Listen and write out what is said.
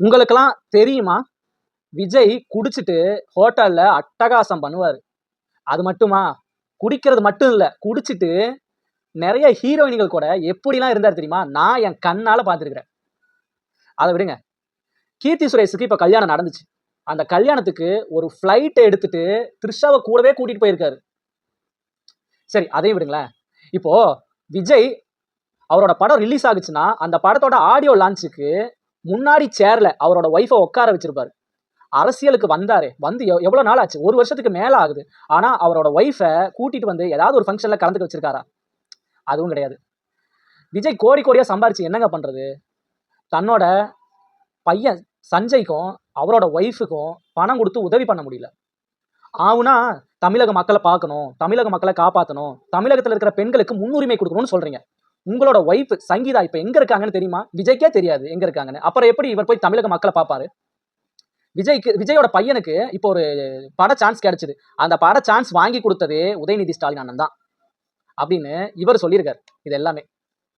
உங்களுக்கெல்லாம் தெரியுமா? விஜய் குடிச்சிட்டு ஹோட்டலில் அட்டகாசம் பண்ணுவார். அது மட்டுமா? குடிக்கிறது மட்டும் இல்லை. குடிச்சிட்டு நிறைய ஹீரோயின்கள் கூட எப்படிலாம் இருந்தார் தெரியுமா? நான் என் கண்ணால் பார்த்துருக்குறேன். அதை விடுங்க. கீர்த்தி சுரேஷுக்கு இப்போ கல்யாணம் நடந்துச்சு. அந்த கல்யாணத்துக்கு ஒரு ஃப்ளைட்டை எடுத்துட்டு த்ரிஷாவை கூடவே கூட்டிகிட்டு போயிருக்காரு. சரி அதையும் விடுங்களேன். இப்போ விஜய் அவரோட படம் ரிலீஸ் ஆகுச்சுன்னா அந்த படத்தோட ஆடியோ லான்ச்சுக்கு முன்னாடி சேர்ல அவரோட ஒய்ஃபை உட்கார வச்சிருப்பாரு. அரசியலுக்கு வந்தாரு. வந்து எவ்- நாள் ஆச்சு? ஒரு வருஷத்துக்கு மேல ஆகுது. ஆனா அவரோட ஒய்ஃபை கூட்டிட்டு வந்து ஏதாவது ஒரு ஃபங்க்ஷன்ல கலந்துக்க வச்சிருக்காரா? அதுவும் கிடையாது. விஜய் கோடி கோடியா சம்பாரிச்சு என்னங்க பண்றது? தன்னோட பையன் சஞ்சய்க்கும் அவரோட ஒய்ஃபுக்கும் பணம் கொடுத்து உதவி பண்ண முடியல. ஆவுனா தமிழக மக்களை பார்க்கணும் தமிழக மக்களை காப்பாற்றணும் தமிழகத்தில் இருக்கிற பெண்களுக்கு முன்னுரிமை கொடுக்கணும்னு சொல்கிறீங்க உங்களோட ஒய்ஃப் சங்கீதா இப்போ எங்க இருக்காங்கன்னு தெரியுமா? விஜய்க்கே தெரியாது எங்க இருக்காங்கன்னு. அப்புறம் எப்படி இவர் போய் தமிழக மக்களை பார்ப்பாரு? விஜய்க்கு விஜயோட பையனுக்கு இப்போ ஒரு பட சான்ஸ் கிடைச்சிது. அந்த பட சான்ஸ் வாங்கி கொடுத்ததே உதயநிதி ஸ்டாலின் அண்ணன் தான். அப்படின்னு இவர் சொல்லியிருக்காரு. இது எல்லாமே.